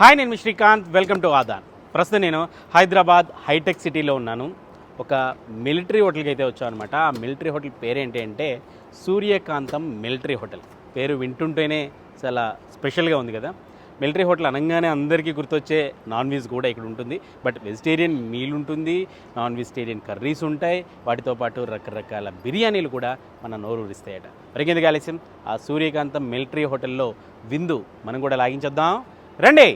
Hi నేను Srikanth. Welcome to Aadan. ప్రస్తుతం నేను హైదరాబాద్ హైటెక్ సిటీలో ఉన్నాను. ఒక మిలిటరీ హోటల్కి అయితే వచ్చాను అనమాట ఆ మిలిటరీ హోటల్ పేరేంటి అంటే సూర్యకాంతం మిలిటరీ హోటల్. పేరు వింటుంటేనే చాలా స్పెషల్గా ఉంది కదా. మిలిటరీ హోటల్ అనగానే అందరికీ గుర్తొచ్చే నాన్ వెజ్ కూడా ఇక్కడ ఉంటుంది. బట్ వెజిటేరియన్ మీల్ ఉంటుంది నాన్ వెజిటేరియన్ కర్రీస్ ఉంటాయి. వాటితో పాటు రకరకాల బిర్యానీలు కూడా మన నోరు ఊరిస్తాయట మరికెందుకు ఆలస్యం ఆ సూర్యకాంతం మిలిటరీ హోటల్లో విందు మనం కూడా లాగించేద్దాం. రండి.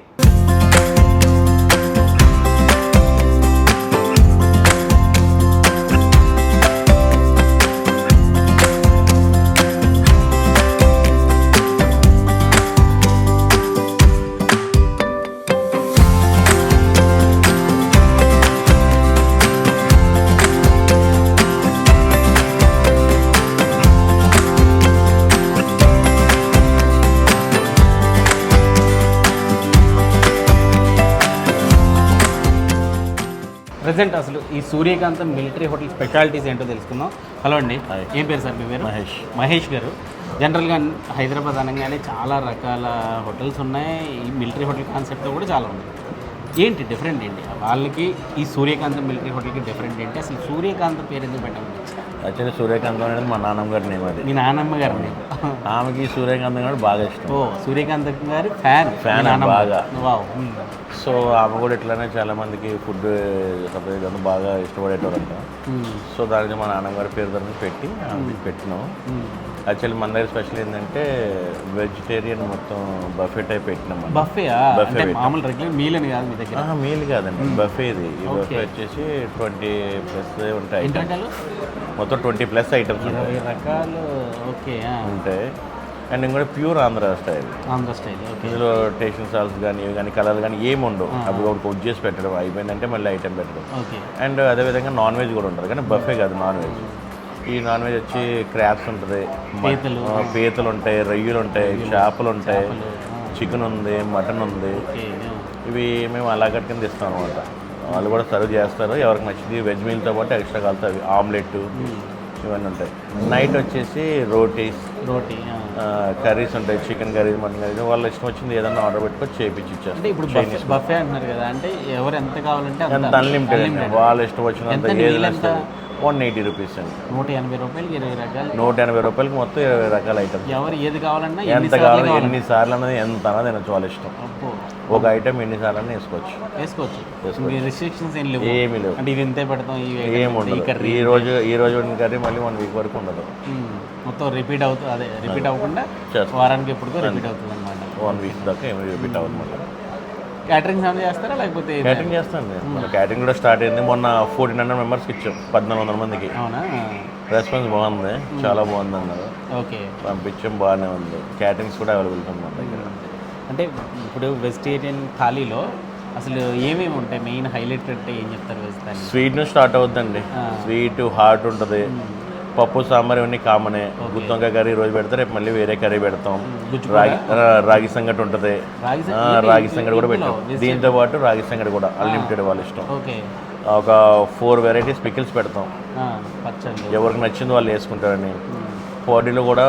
ప్రజెంట్ అసలు ఈ సూర్యకాంతం మిలిటరీ హోటల్ స్పెషాలిటీస్ ఏంటో తెలుసుకుందాం. హలో అండి. ఏం పేరు సార్ మీ పేరు? మహేష్. మహేష్ గారు. జనరల్గా హైదరాబాద్ అనగానే చాలా రకాల హోటల్స్ ఉన్నాయి. ఈ మిలిటరీ హోటల్ కాన్సెప్ట్ కూడా చాలా ఉంది. ఏంటి డిఫరెంట్ ఏంటి? వాళ్ళకి ఈ సూర్యకాంతం మిలిటరీ హోటల్కి డిఫరెంట్ ఏంటి? అసలు సూర్యకాంతం పేరు ఎందుకు పెట్టాలి యాక్చువల్లీ సూర్యకాంతం అనేది మా నాన్నమ్మ గారి నేమ్ అది. మీ నాన్నమ్మ గారిని ఆమెకి సూర్యకాంతం కూడా బాగా ఇష్టం. ఓ సూర్యకాంతం గారి ఫ్యాన్ Fan బాగా. సో ఆమె కూడా ఇట్లానే చాలా మందికి ఫుడ్ సపరేట్ బాగా ఇష్టపడేటోరంట సో దానికి మా నాన్నగారి పేరు దాన్ని పెట్టి పెట్టినాం. యాక్చువల్లీ మన దగ్గర స్పెషల్ ఏంటంటే వెజిటేరియన్ మొత్తం బఫే టైప్ పెట్టినాం. బఫే పెట్టాం. మామూలు రెగ్యులర్ మీల్ అని కాదు మీ దగ్గర? మీల్ కాదండి. బఫే ఇది. ఈ. బఫే వచ్చేసి ట్వంటీ ప్లస్ ఉంటాయి. మొత్తం ట్వంటీ ప్లస్ ఐటమ్స్ ఇరవై రకాలు ఓకే. ఉంటాయి అండ్ ఇంకోటి pure Andhra style. Andhra style okay. ఇందులో టేషన్ సాల్స్ కానీ ఇవి కానీ కలర్ కానీ ఏమి ఉండవు. అప్పుడు ఒకటి కుక్ చేసి పెట్టడం అయిపోయిందంటే మళ్ళీ ఐటెం పెట్టడం. ఓకే. అండ్ అదేవిధంగా నాన్ వెజ్ కూడా ఉంటుంది కానీ బఫే కాదు నాన్ వెజ్. ఈ నాన్ వెజ్ వచ్చి క్రాప్స్ ఉంటుంది పీతలు. ఉంటాయి రొయ్యలు ఉంటాయి చేపలు ఉంటాయి. చికెన్ ఉంది మటన్ ఉంది. ఇవి మేము అలా కింద ఇస్తాం అనమాట వాళ్ళు కూడా సర్వ్ చేస్తారు. ఎవరికి నచ్చింది వెజ్ మీల్తో పాటు ఎక్స్ట్రా కలుతాయి ఆమ్లెట్ ఇవన్నీ ఉంటాయి. నైట్ వచ్చేసి రోటీస్ రోటీ. కర్రీస్ ఉంటాయి. చికెన్ కర్రీ మటన్ కర్రీ వాళ్ళ ఇష్టం వచ్చింది ఏదన్నా ఆర్డర్ పెట్టుకొని చేపించి అంటే ఇచ్చేస్తారు ఇప్పుడు బఫే బఫే అంటున్నారు కదా అంటే ఎవరు ఎంత కావాలంటే అంత. అన్లిమిటెడ్. వాళ్ళ ఇష్టం వచ్చినంత ఏది? వన్ ఎయిటీ రూపీస్ అండి. నూట ఎనభై రూపాయలకి ఇరవై రకాలు. నూట ఎనభై రూపాయలకి మొత్తం ఇరవై రకాల ఐటమ్స్. ఎవరు ఏది కావాలన్నా ఎంత ఎన్నిసార్లు కావాలి కావాలన్నా. ఎన్ని సార్లు అనేది ఎంత అన్నది తినచ్చు వాళ్ళ ఇష్టం. ఒక ఐటమ్ ఎన్ని సార్లు అన్న వేసుకోవచ్చు. వేసుకోవచ్చు. రిస్ట్రిక్షన్స్ ఏం లేవు. ఏమీ లేవు. అంటే ఇది ఇంతే పెడతాం ఈ ఏం ఈ ఉండదు. ఈ రోజు ఈ రోజు వండిన కర్రీ మళ్ళీ వన్ వీక్ వరకు ఉండదు. మొత్తం రిపీట్ అవుతుంది అదే రిపీట్ అవ్వకుండా. వారానికి ఎప్పుడుకో రిపీట్ అవుతుంది అనమాట వన్ వీక్ దాకా ఏమి రిపీట్ అవ్వదు మళ్ళీ. క్యాటరింగ్ ఏమైనా చేస్తారా? లేకపోతే క్యాటరింగ్ చేస్తాను నేను. మన క్యాటరింగ్ కూడా స్టార్ట్ అయింది. మొన్న ఫోర్టీన్ హండ్రెడ్ మెంబర్స్కి ఇచ్చాం. పద్నాలుగు వందల మందికి. అవునా? రెస్పాన్స్ బాగుంది. చాలా బాగుంది అన్నారు. ఓకే. పంపించాం బాగానే ఉంది. క్యాటరింగ్స్ కూడా అవైలబుల్ ఉంది మన దగ్గర. అంటే ఇప్పుడు వెజిటేరియన్ థాలీలో అసలు ఏమేమి ఉంటాయి? మెయిన్ హైలైట్ అంటే ఏం చెప్తారు వెజ్ థాలీ స్వీట్ స్టార్ట్ అవుతుందండి. స్వీట్ హాట్ ఉంటుంది. పప్పు సాంబార్ ఇవన్నీ కామనే గుత్తొంకాయ కర్రీ రోజు పెడితే రేపు మళ్ళీ వేరే కర్రీ పెడతాం. రాగి రాగి సంగటి ఉంటుంది. రాగి సంగటి? కూడా పెట్టాం? దీంతో పాటు రాగి సంగటి కూడా అన్లిమిటెడ్ వాళ్ళ ఇష్టం. ఒక ఫోర్ వెరైటీస్ పికిల్స్ పెడతాం. ఎవరికి నచ్చింది వాళ్ళు వేసుకుంటారని. పొడిలో కూడా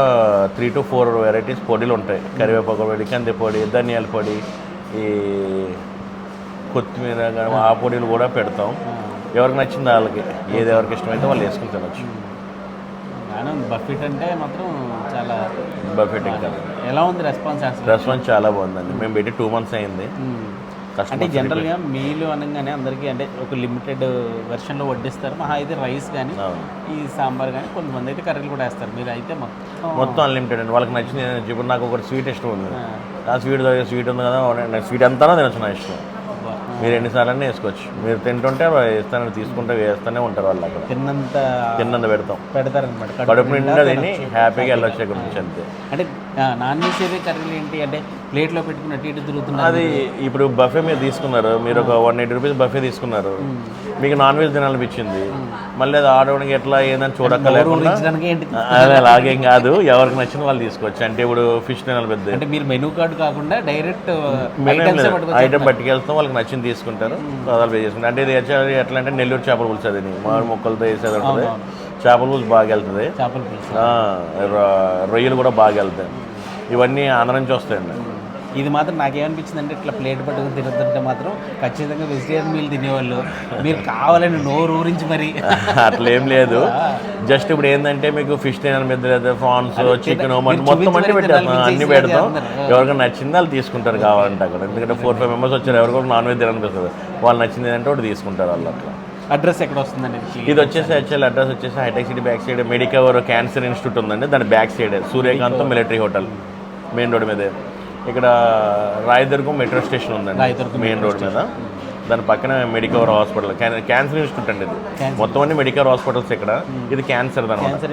త్రీ టు ఫోర్ వెరైటీస్ పొడిలు ఉంటాయి. కరివేపాకు పొడి కంది పొడి ధనియాల పొడి ఈ కొత్తిమీర ఆ పొడిలు కూడా పెడతాం. ఎవరికి నచ్చింది వాళ్ళకి ఏది ఎవరికి ఇష్టమైతే వాళ్ళు వేసుకుని తినొచ్చు. బఫెట్ అంటే మాత్రం చాలా బఫెట్ ఇంకా. ఎలా ఉంది రెస్పాన్స్ రెస్పాన్స్ చాలా బాగుందండి. మేము పెట్టి టూ మంత్స్ అయింది. మ్మ్. అంటే జనరల్గా మీలు అనగానే అందరికీ అంటే ఒక లిమిటెడ్ వెర్షన్లో వడ్డిస్తారు. మహా అయితే రైస్ కానీ. ఈ సాంబార్ కానీ కొంతమంది అయితే కర్రీలు కూడా వేస్తారు. మీరు అయితే మొత్తం మొత్తం అన్లిమిటెడ్ అండి. వాళ్ళకి నచ్చింది ఇప్పుడు నాకు ఒకటి స్వీట్ ఇష్టం ఉంది. ఆ, స్వీట్ స్వీట్ ఉంది కదా స్వీట్ ఎంతనో తినొచ్చు నా ఇష్టం. మీరు ఎన్నిసార్లు వేసుకోవచ్చు. మీరు తింటుంటే వేస్తాను తీసుకుంటే వేస్తూనే ఉంటారు వాళ్ళు అక్కడ. తిన్నంత తిన్నంత పెడతాం. పెడతారనమాట కడుపు నిండా తిని హ్యాపీగా వెళ్ళొచ్చు నుంచి అంతే. అంటే నాన్ వెజ్ కర్రీలు ఏంటి? అంటే ప్లేట్లో పెట్టుకుని అటు ఇటు తిరుగుతున్నారు. అది ఇప్పుడు బఫే మీరు తీసుకున్నారు. మీరు ఒక వన్ ఎయిటీ రూపీస్ బఫే తీసుకున్నారు. మీకు నాన్ వెజ్ తినాలనిపించింది. మళ్ళీ అది ఆడడానికి ఎట్లా ఏందని చూడక్కర్లేకుండా. అదే అలాగేం కాదు. ఎవరికి నచ్చిన వాళ్ళు తీసుకోవచ్చు. అంటే ఇప్పుడు ఫిష్ తినాలి పెద్ద. అంటే మీరు మెనూ కార్డు కాకుండా డైరెక్ట్ ఐటమ్ పట్టుకెళ్తాం వాళ్ళకి నచ్చింది తీసుకుంటారు. పదాలు పే చేసుకుంటారు. అంటే ఇది ఎట్లా అంటే నెల్లూరు చేపల పులుసు అది మామిడి మొక్కలతో వేసేది ఉంటుంది. చేపల పులుసు బాగా వెళ్తుంది. రొయ్యలు కూడా బాగా వెళ్తాయి. ఇవన్నీ ఆంధ్ర నుంచి వస్తాయండి. ఇది మాత్రం నాకేమనిపించింది అంటే ఇట్లా ప్లేట్ పట్టుకుని తిరుగుతుంటే మాత్రం ఖచ్చితంగా వెజిటేరియన్ మీల్ తినేవాళ్ళు. మీరు కావాలని నోరు ఊరించి మరి. అట్లా ఏం లేదు జస్ట్ ఇప్పుడు ఏంటంటే మీకు ఫిష్ తినాలి మీద లేదా ప్రాన్స్ చికెన్ మొత్తం అన్ని తినాలి, అన్ని పెడతాం. ఎవరికైనా నచ్చింది వాళ్ళు తీసుకుంటారు కావాలంటే అక్కడ. ఎందుకంటే ఫోర్ ఫైవ్ మెంబర్స్ వచ్చారు ఎవరు కూడా నాన్ వెజ్ తినాలనిపిస్తుంది వాళ్ళు నచ్చింది ఏంటంటే ఒకటి తీసుకుంటారు వాళ్ళు అట్లా. అడ్రస్ ఎక్కడ వస్తుందండి ఇది? ఇది వచ్చేసి యాక్చువల్ అడ్రస్ వచ్చేసి Hitech City back side Medicover cancer institute ఉందండి. దాని back side Suryakantham military hotel main road మీదే. ఇక్కడ రాయదుర్గం మెట్రో స్టేషన్ ఉందండి. రాయదుర్గం మెయిన్ రోడ్ మీద. దాని పక్కన మెడికవర్ హాస్పిటల్. క్యాన్సర్ ఇన్స్టిట్యూట్ అండి ఇది. మొత్తం అన్ని మెడికవర్ హాస్పిటల్స్ ఇక్కడ. ఇది cancer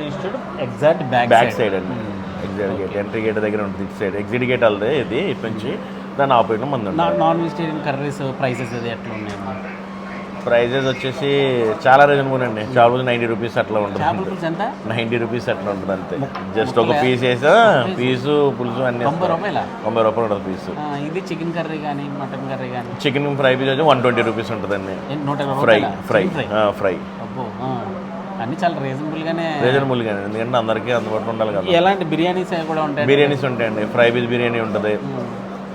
institute exact back side. అండి. ఎగ్జిట్ గేట్ ఎంట్రీ గేట్ దగ్గర ఉంటుంది ఇటు సైడ్. ఎగ్జిట్ గేట్ అల్లదే ఇది ఇటు నుంచి దాని ఆపోజిట్ మంది నాన్ వెజిటేరియన్ కర్రీస్ ప్రైసెస్ అది ఎట్లా ఉన్నాయి ప్రైజెస్ వచ్చేసి చాలా రీజనబుల్ అండి. చాలా రోజు నైంటీ రూపీస్ అట్లా ఉంటుంది. చేపల నైంటీ రూపీస్ అట్లా ఉంటుంది అంతే. జస్ట్ ఒక పీస్ వేసా పీసు పులుసు అన్ని తొంభై రూపాయల? ఉంటుంది పీసు ఇది చికెన్ కర్రీ కానీ మటన్ కర్రీ కానీ చికెన్ ఫ్రై పీస్ వచ్చి వన్ ట్వంటీ రూపీస్ ఉంటుందండి. ఫ్రై? ఫ్రై. ఫ్రై. అన్ని చాలా రీజనబుల్ గానే. రీజనబుల్ గానే ఎందుకంటే అందరికీ అందుబాటులో ఉండాలి కదా. ఎలాంటి బిర్యానీస్ కూడా ఉంటాయి బిర్యానీస్ ఉంటాయండి. ఫ్రై పీస్ బిర్యానీ ఉంటుంది.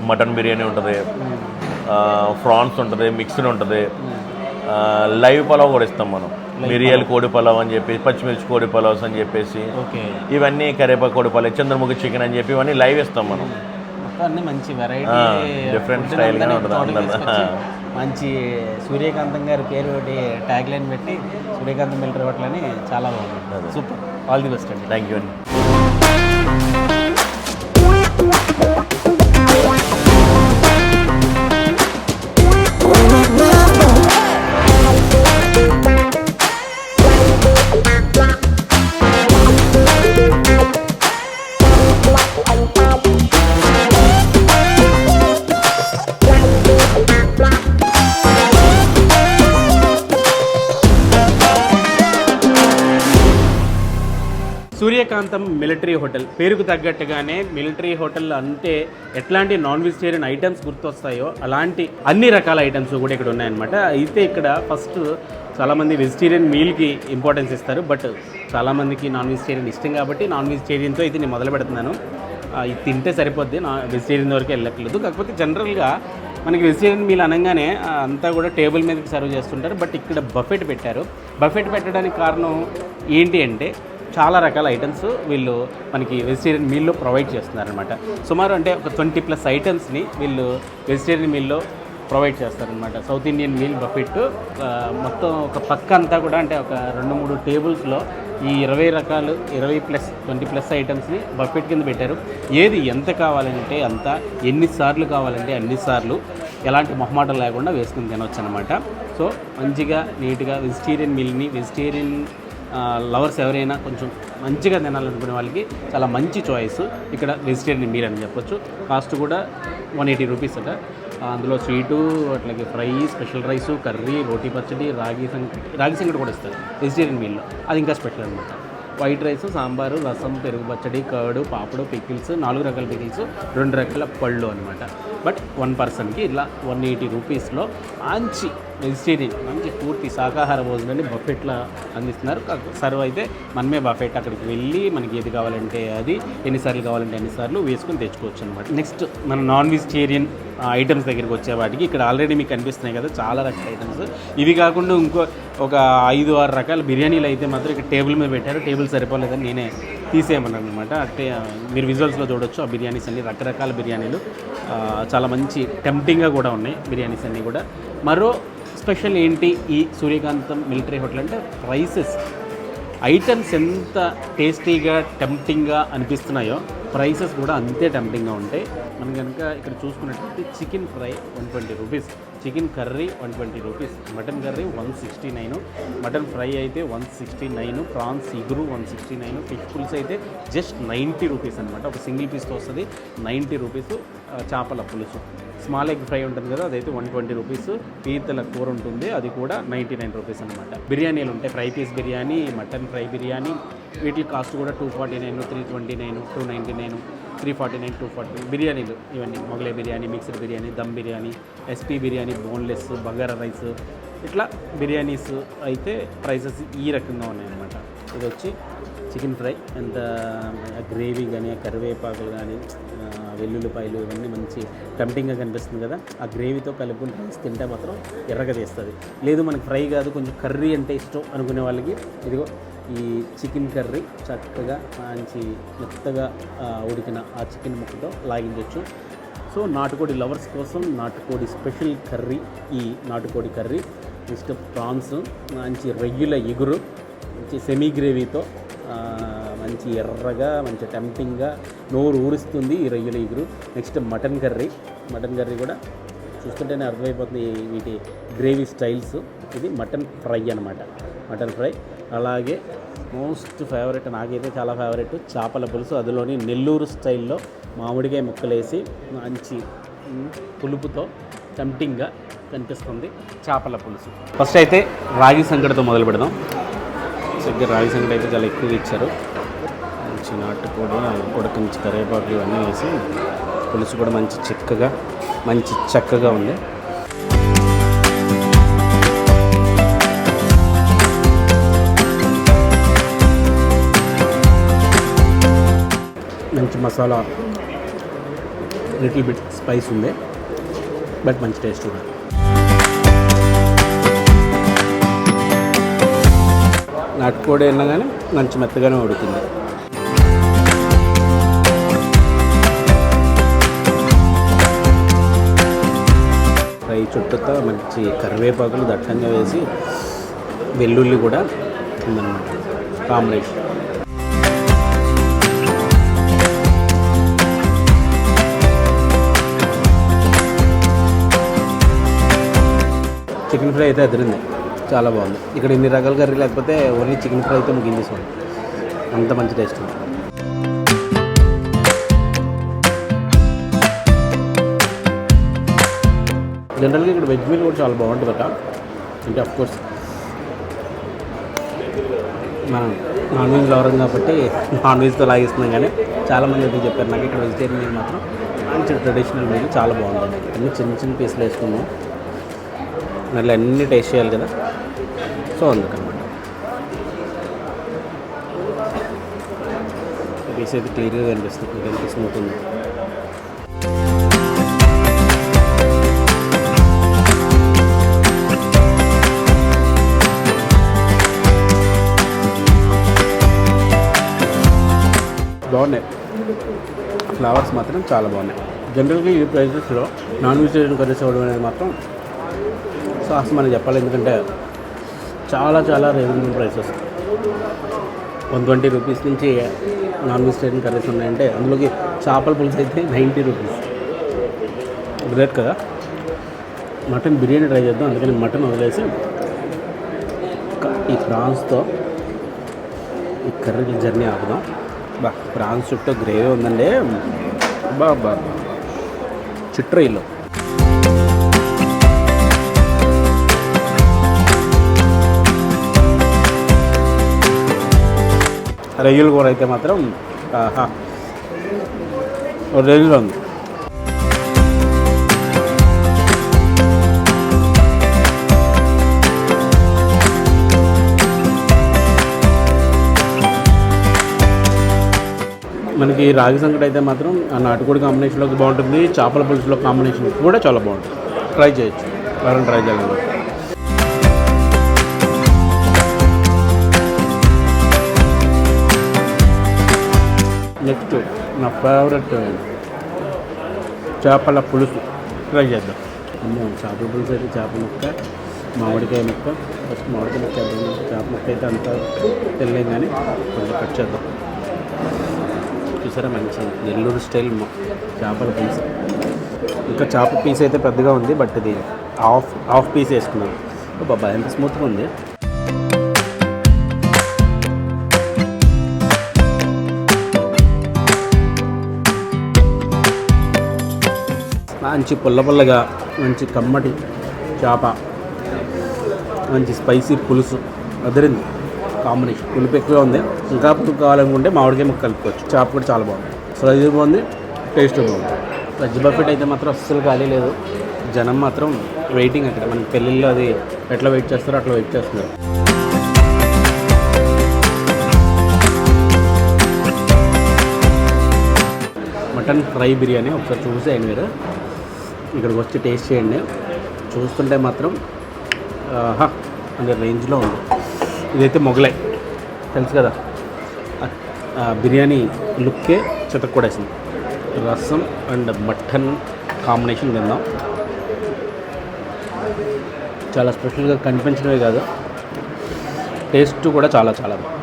మటన్ బిర్యానీ ఉంటుంది. ఫ్రాన్స్ ఉంటుంది మిక్స్డ్ ఉంటుంది. లైవ్ పలావ్ కూడా ఇస్తాం మనం. మిరియాల కోడి పలావ్ అని చెప్పి పచ్చిమిర్చి కోడి పలావ్స్ అని చెప్పేసి ఇవన్నీ కరేపాకు కోడి పలావ్ చంద్రముఖి చికెన్ అని చెప్పి ఇవన్నీ లైవ్ ఇస్తాం మనం. మంచి వెరైటీ గానే ఉంటుంది. మంచి సూర్యకాంతం గారి పేరు ఒకటి ట్యాగ్ లైన్ పెట్టి సూర్యకాంతం మిలిటరీ హోటల్ అని చాలా బాగుంది. సూపర్ ఆల్ ది బెస్ట్ అండి. థ్యాంక్ యూ అండి. Suryakantham military hotel. పేరుకు తగ్గట్టుగానే మిలిటరీ హోటల్ అంటే ఎట్లాంటి నాన్ వెజిటేరియన్ ఐటమ్స్ గుర్తొస్తాయో అలాంటి అన్ని రకాల ఐటమ్స్ కూడా ఇక్కడ ఉన్నాయన్నమాట. అయితే ఇక్కడ ఫస్ట్ చాలామంది వెజిటేరియన్ మీల్కి ఇంపార్టెన్స్ ఇస్తారు. బట్ చాలామందికి నాన్ వెజిటేరియన్ ఇష్టం కాబట్టి నాన్ వెజిటేరియన్తో అయితే నేను మొదలు పెడుతున్నాను. ఇది తింటే సరిపోద్ది. నా వెజిటేరియన్ వరకు వెళ్ళట్లేదు కాకపోతే జనరల్గా మనకి వెజిటేరియన్ మీల్ అనగానే అంతా కూడా టేబుల్ మీదకి సర్వ్ చేస్తుంటారు. బట్ ఇక్కడ బఫెట్ పెట్టారు. బఫెట్ పెట్టడానికి కారణం ఏంటి అంటే చాలా రకాల ఐటమ్స్ వీళ్ళు మనకి వెజిటేరియన్ మీల్లో ప్రొవైడ్ చేస్తున్నారనమాట సుమారు అంటే ఒక ట్వంటీ ప్లస్ ఐటమ్స్ని వీళ్ళు వెజిటేరియన్ మీల్లో ప్రొవైడ్ చేస్తారనమాట సౌత్ ఇండియన్ మీల్ బఫెట్ మొత్తం ఒక పక్క అంతా కూడా అంటే ఒక రెండు మూడు టేబుల్స్లో ఈ ఇరవై రకాలు ఇరవై ప్లస్ ట్వంటీ ప్లస్ ఐటమ్స్ని బఫెట్ కింద పెట్టారు. ఏది ఎంత కావాలంటే అంత ఎన్నిసార్లు కావాలంటే అన్నిసార్లు ఎలాంటి మొహమాటం లేకుండా వేసుకుని తినవచ్చు అనమాట సో మంచిగా నీట్గా వెజిటేరియన్ మీల్ని వెజిటేరియన్ లవర్స్ ఎవరైనా కొంచెం మంచిగా తినాలనుకునే వాళ్ళకి చాలా మంచి చాయిస్ ఇక్కడ వెజిటేరియన్ మీల్ అని చెప్పొచ్చు. కాస్ట్ కూడా వన్ ఎయిటీ రూపీస్ అట. అందులో స్వీటు అట్లాగే ఫ్రై స్పెషల్ రైస్ కర్రీ రోటీ పచ్చడి రాగి సంకటి రాగి సంకటి కూడా ఇస్తారు. వెజిటేరియన్ మీల్లో అది ఇంకా స్పెషల్ అనమాట వైట్ రైస్ సాంబారు రసం పెరుగు పచ్చడి కర్డు పాపడు పికిల్స్ నాలుగు రకాల పికిల్స్ రెండు రకాల పళ్ళు అనమాట బట్ వన్ పర్సన్కి ఇలా వన్ ఎయిటీ రూపీస్లో మంచి వెజిటేరియన్ మంచి పూర్తి శాకాహార భోజనాన్ని బఫెట్లో అందిస్తున్నారు. సర్వ్ అయితే మనమే బఫెట్ అక్కడికి వెళ్ళి మనకి ఏది కావాలంటే అది ఎన్నిసార్లు కావాలంటే ఎన్నిసార్లు వేసుకొని తెచ్చుకోవచ్చు అనమాట నెక్స్ట్ మన నాన్ వెజిటేరియన్ ఐటమ్స్ దగ్గరికి వచ్చే వాటికి ఇక్కడ ఆల్రెడీ మీకు కనిపిస్తున్నాయి కదా చాలా రకాల ఐటమ్స్ ఇవి కాకుండా ఇంకో ఒక ఐదు ఆరు రకాల బిర్యానీలు అయితే మాత్రం ఇక్కడ టేబుల్ మీద పెట్టారు. టేబుల్ సరిపోలేదని నేనే తీసేయమన్నాను అనమాట అంటే మీరు విజువల్స్లో చూడొచ్చు ఆ బిర్యానీస్ అన్ని రకరకాల బిర్యానీలు. చాలా మంచి టెంప్టింగ్గా కూడా ఉన్నాయి బిర్యానీస్ అన్నీ కూడా. మరో స్పెషల్ ఏంటి ఈ సూర్యకాంతం మిలిటరీ హోటల్ అంటే ప్రైసెస్ ఐటమ్స్ ఎంత టేస్టీగా టెంప్టింగ్గా అనిపిస్తున్నాయో ప్రైసెస్ కూడా అంతే టెంప్టింగ్గా ఉంటాయి. మనం కనుక ఇక్కడ చూసుకున్నట్లయితే chicken fry one twenty rupees chicken curry one twenty rupees. Mutton curry one sixty nine. Mutton fry అయితే వన్ సిక్స్టీ నైన్. ప్రాన్స్ ఇగురు వన్ సిక్స్టీ నైన్. ఫిష్ పుల్స్ అయితే జస్ట్ నైంటీ రూపీస్ అనమాట ఒక సింగిల్ పీస్తో వస్తుంది. నైంటీ రూపీస్ చేపల పులుసు. Small egg fry ఉంటుంది కదా అదైతే వన్ ట్వంటీ రూపీస్. పీతల కూర ఉంటుంది అది కూడా నైంటీ నైన్ రూపీస్ అనమాట బిర్యానీలు ఉంటాయి fry piece biryani mutton fry biryani. వీటి కాస్ట్ కూడా two forty nine three twenty nine two ninety nine. Three forty nine two forty బిర్యానీలు ఇవన్నీ. Mughlai biryani mixed biryani dum biryani SP biryani boneless bagara rice. ఇట్లా బిర్యానీస్ అయితే prices ఈ రకంగా ఉన్నాయన్నమాట. ఇది వచ్చి చికెన్ ఫ్రై ఎంత గ్రేవీ కానీ కరివేపాకులు కానీ వెల్లుల్లిపాయలు ఇవన్నీ మంచి టెంప్టింగ్గా కనిపిస్తుంది కదా. ఆ గ్రేవీతో కలుపుకుని రైస్ తింటే మాత్రం ఎర్రగా చేస్తుంది లేదు మనకి ఫ్రై కాదు కొంచెం కర్రీ అంటే ఇష్టం అనుకునే వాళ్ళకి ఇదిగో ఈ చికెన్ కర్రీ చక్కగా మంచి మెత్తగా ఉడికిన ఆ చికెన్ ముక్కతో లాగించవచ్చు సో నాటుకోడి లవర్స్ కోసం నాటుకోడి స్పెషల్ కర్రీ ఈ నాటుకోడి కర్రీ. నెక్స్ట్ ప్రాన్స్ మంచి రొయ్యల ఎగురు మంచి సెమీ గ్రేవీతో మంచి ఎర్రగా మంచి టెంప్టింగ్గా నోరు ఊరిస్తుంది ఈ రొయ్యల ఎగురు. Next mutton curry. Mutton curry కూడా చూస్తుంటేనే అర్థమైపోతుంది వీటి గ్రేవీ స్టైల్స్. ఇది మటన్ ఫ్రై అనమాట మటన్ ఫ్రై. అలాగే మోస్ట్ ఫేవరెట్ నాకైతే చాలా ఫేవరెట్ చేపల పులుసు. అందులోని నెల్లూరు స్టైల్లో మామిడికాయ ముక్కలేసి మంచి పులుపుతో టెంప్టింగ్గా కనిపిస్తుంది చేపల పులుసు. ఫస్ట్ అయితే రాగి సంకటితో మొదలు పెడదాం. దగ్గర రాగి సంకటి అయితే చాలా ఎక్కువగా ఇచ్చారు. మంచి నాటుకోడి ఉడకించి కరివేపాకు ఇవన్నీ వేసి పులుసు కూడా మంచి చిక్కగా మంచి చక్కగా ఉంది. కొంచెం మసాలా లిటిల్ బిట్ స్పైస్ ఉంది బట్ మంచి టేస్ట్ ఉంది నాటుకోడి అయినా కానీ మంచి మెత్తగానే ఉడుతుంది ఫ్రై చుట్టూతో మంచి కరివేపాకులు దట్టంగా వేసి వెల్లుల్లి కూడా ఉందన్నమాట. కాంబినేషన్ చికెన్ ఫ్రై అయితే అదిరింది. చాలా బాగుంది. ఇక్కడ ఇన్ని రకాల కర్రీ లేకపోతే ఓన్లీ చికెన్ ఫ్రై అయితే ముగించేసాం అంత మంచి టేస్ట్ ఉంది జనరల్గా ఇక్కడ వెజ్ మీల్ కూడా చాలా బాగుంటుంది అక్క అంటే అఫ్కోర్స్ మనం నాన్ వెజ్ లవరం కాబట్టి నాన్ వెజ్తో లాగిస్తున్నాం కానీ చాలామంది అయితే చెప్పారు నాకు ఇక్కడ వెజిటేరియన్ మీల్ మాత్రం మంచి ట్రెడిషనల్ మీల్ చాలా బాగుంటుంది. అన్ని చిన్న చిన్న పీసులు వేసుకున్నాం మళ్ళీ అన్నీ టేస్ట్ చేయాలి కదా? సో అందుకనమాట. పీస్ అయితే క్లియర్గా కనిపిస్తుంది. ఎంత స్మూత్ ఉంది. బాగున్నాయి. ఫ్లవర్స్ మాత్రం చాలా బాగున్నాయి. జనరల్గా ఈ ప్రైజెస్లో నాన్ వెజిటేరియన్ కర్రీస్ ఇవ్వడం అనేది మాత్రం సాస్ మనం చెప్పాలి ఎందుకంటే చాలా చాలా reasonable prices one twenty rupees నుంచి నాన్ వెజిటేరియన్ కర్రీస్ ఉన్నాయంటే అందులోకి చేపల పులుసు అయితే నైంటీ రూపీస్ గ్రేట్ కదా? మటన్ బిర్యానీ ట్రై చేద్దాం అందుకని మటన్ వదిలేసి ఈ ప్రాన్స్తో ఈ కర్రీ జర్నీ ఆపుదాం. బా ప్రాన్స్ చుట్టూ గ్రేవీ ఉందండి. బా బా చిట్రయిలో రొయ్యల కూర అయితే మాత్రం రొయ్యలు ఉంది. మనకి రాగి సంకట అయితే మాత్రం ఆ నాటుకోడి కాంబినేషన్లోకి బాగుంటుంది చేపల పులుసులో కాంబినేషన్ కూడా చాలా బాగుంటుంది. ట్రై చేయొచ్చు. ఎవరైనా ట్రై చేయాలి నెక్స్ట్ నా ఫేవరెట్ చేపల పులుసు. ట్రై చేద్దాం. అమ్మో చేపల పులుసు అయితే చేప ముక్క మామిడికాయ ముక్క మామిడికాయ ముక్క. చేప ముక్క అయితే అంత తెలియదు కానీ కొంచెం కట్ చేద్దాం. చూసారా మంచి నెల్లూరు స్టైల్ చేపల పీస్ ఇంకా చేప పీస్ అయితే పెద్దగా ఉంది బట్ ఇది హాఫ్ హాఫ్ పీస్ వేసుకున్నాను. బాబా ఎంత స్మూత్గా ఉంది. మంచి పుల్ల పుల్లగా మంచి కమ్మటి చేప మంచి స్పైసీ పులుసు అదిరింది. కాంబినేషన్ పులుపు ఎక్కువగా ఉంది. ఇంకా పులుపు కావాలనుకుంటే మామిడికాయ ముక్క కలుపుకోవచ్చు. చేప కూడా చాలా బాగుంది. ఫ్రై బాగుంది. టేస్ట్ బాగుంది. వెజ్ బఫెట్ అయితే మాత్రం అస్సలు ఖాళీ లేదు. జనం మాత్రం వెయిటింగ్ అక్కడ మన పెళ్ళిళ్ళు అది ఎట్లా వెయిట్ చేస్తారో అట్లా వెయిట్ చేస్తున్నారు. మటన్ ఫ్రై బిర్యానీ ఒకసారి చూసేయండి మీరు. ఇక్కడికి వచ్చి టేస్ట్ చేయండి. చూస్తుంటే మాత్రం ఆహా అంటే రేంజ్లో ఉంది. ఇదైతే మొగలై. తెలుసు కదా? బిర్యానీ లుక్కే చితక్కూడేసింది. రసం అండ్ మటన్ కాంబినేషన్ తిందాం. చాలా స్పెషల్గా కనిపించడమే కాదు. టేస్ట్ కూడా చాలా చాలా బాగుంది.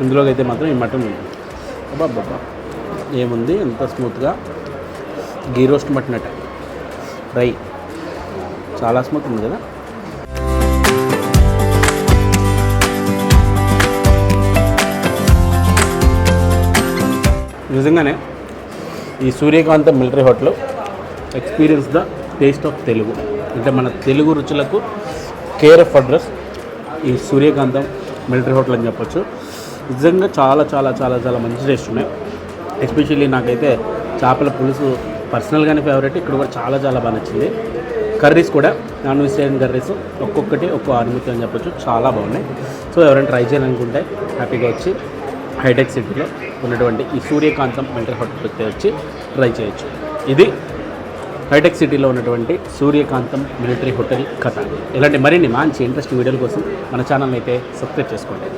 ఇందులోకి అయితే మాత్రం ఈ మటన్ ఉంది. అబ్బాబ్బా ఏముంది? ఎంత స్మూత్గా గీ రోస్ట్ మటన్ అట. ఫ్రై. చాలా స్మూత్ ఉంది కదా? నిజంగానే ఈ Suryakantha military hotel experience the taste of Telugu. అంటే మన తెలుగు రుచులకు కేర్ ఆఫ్ అడ్రస్ ఈ సూర్యకాంతం మిలిటరీ హోటల్ అని చెప్పొచ్చు. నిజంగా చాలా చాలా చాలా చాలా మంచి టేస్ట్ ఉన్నాయి. ఎస్పెషల్లీ నాకైతే చేపల పులుసు పర్సనల్గానే ఫేవరెట్. ఇక్కడ కూడా చాలా చాలా బాగా నచ్చింది. కర్రీస్ కూడా నాన్ వెజిటేరియన్ కర్రీస్. ఒక్కొక్కటి ఒక్కో అనుమతి అని చెప్పొచ్చు. చాలా బాగున్నాయి. సో ఎవరైనా ట్రై చేయాలనుకుంటే హ్యాపీగా వచ్చి హైటెక్ సిటీలో ఉన్నటువంటి ఈ సూర్యకాంతం మెంటల్ హోటల్కి వచ్చి ట్రై చేయొచ్చు. ఇది హైటెక్ సిటీలో ఉన్నటువంటి సూర్యకాంతం మిలిటరీ హోటల్ కథ ఇలాంటి మరిన్ని మంచి ఇంట్రెస్టింగ్ వీడియోల కోసం మన ఛానల్ అయితే సబ్స్క్రైబ్ చేసుకోండి.